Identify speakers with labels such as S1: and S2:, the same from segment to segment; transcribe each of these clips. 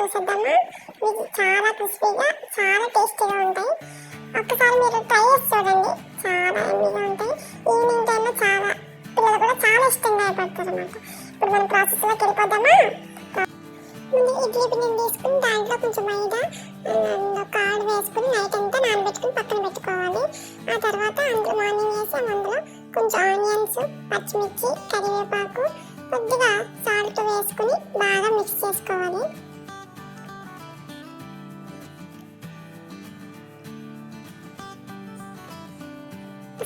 S1: చూసేద్దామా. మీకు చాలా క్రిస్పీగా చాలా టేస్టీగా ఉంటాయి. ఒక్కసారి మీరు ట్రై చేసి చూడండి. చాలా ఎమ్మీగా ఉంటాయి. ఈవినింగ్ టైంలో చాలా పిల్లలు కూడా చాలా ఇష్టంగా అయిపోతారు అనమాట ఇప్పుడు మనం ప్రాసెస్లోకి వెళ్ళిపోదామా? ముందు ఇడ్లీ పిండిని తీసుకుని దాంట్లో కొంచెం మైదా అండ్ ఆడు వేసుకుని నైట్ అంతా నానబెట్టుకుని పక్కన పెట్టుకోవాలి. ఆ తర్వాత అందులో మార్నింగ్ వేసి అందులో కొంచెం ఆనియన్స్ పచ్చిమిర్చి కరివేపాకు కొద్దిగా సాల్ట్ వేసుకుని బాగా మిక్స్ చేసుకోవాలి.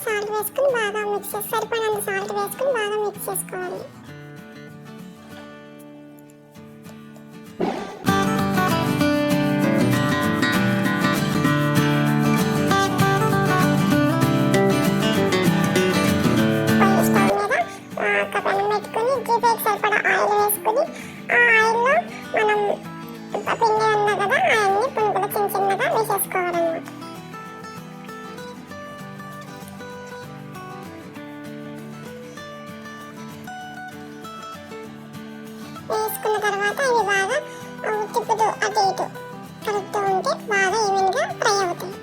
S1: సాల్ట్ వేసుకుని బాగా మిక్స్ చేసి సరిపడినంత సాల్ట్ వేసుకుని బాగా మిక్స్ చేసుకోవాలి. పెట్టుకుని జీపేకి సరిపడా ఆయిల్ వేసుకుని ఆ ఆయిల్లో మనం పిండి ఉంది కదా తర్వాత బాగా ఈవెన్గా ఫ్రై అవుతాయి.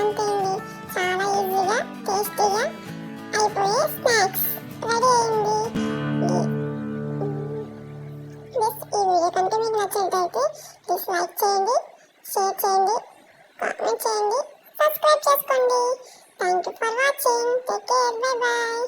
S1: అండి చాలా. ఈజీగా టేస్టీగా అయిపోయే స్నాక్స్ రెడీ అయింది. వీడియో కంటే మీకు నచ్చినట్లయితే ప్లీజ్ లైక్ చేయండి షేర్ చేయండి కామెంట్ చేయండి సబ్స్క్రైబ్ చేసుకోండి. Thank you for watching take care bye bye